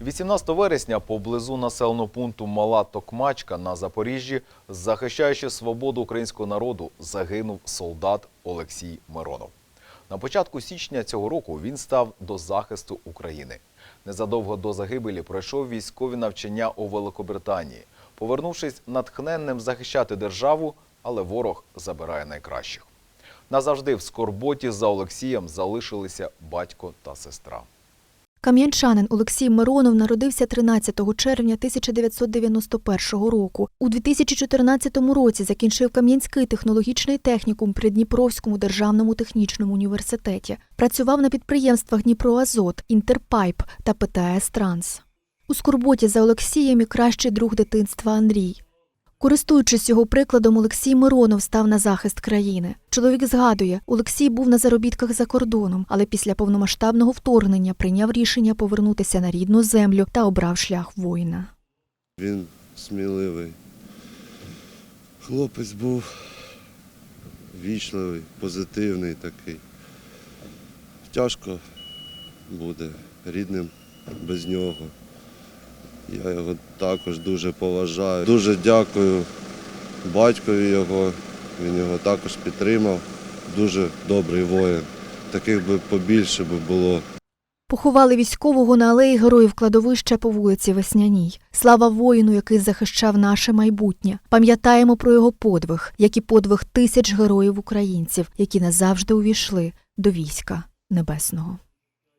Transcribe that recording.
18 вересня поблизу населеного пункту Мала Токмачка на Запоріжжі, захищаючи свободу українського народу, загинув солдат Олексій Миронов. На початку січня цього року він став до захисту України. Незадовго до загибелі пройшов військові навчання у Великобританії. Повернувшись натхненним захищати державу, але ворог забирає найкращих. Назавжди в скорботі за Олексієм залишилися батько та сестра. Кам'янчанин Олексій Миронов народився 13 червня 1991 року. У 2014 році закінчив Кам'янський технологічний технікум при Дніпровському державному технічному університеті. Працював на підприємствах Дніпроазот, Інтерпайп та ПТС Транс. У скорботі за Олексієм і кращий друг дитинства Андрій. Користуючись його прикладом, Олексій Миронов став на захист країни. Чоловік згадує, Олексій був на заробітках за кордоном, але після повномасштабного вторгнення прийняв рішення повернутися на рідну землю та обрав шлях воїна. Він сміливий. Хлопець був вічливий, позитивний такий. Тяжко буде рідним без нього. Я його також дуже поважаю. Дуже дякую батькові його. Він його також підтримав. Дуже добрий воїн. Таких би побільше би було. Поховали військового на алеї героїв кладовища по вулиці Весняній. Слава воїну, який захищав наше майбутнє. Пам'ятаємо про його подвиг, як і подвиг тисяч героїв українців, які назавжди увійшли до війська небесного.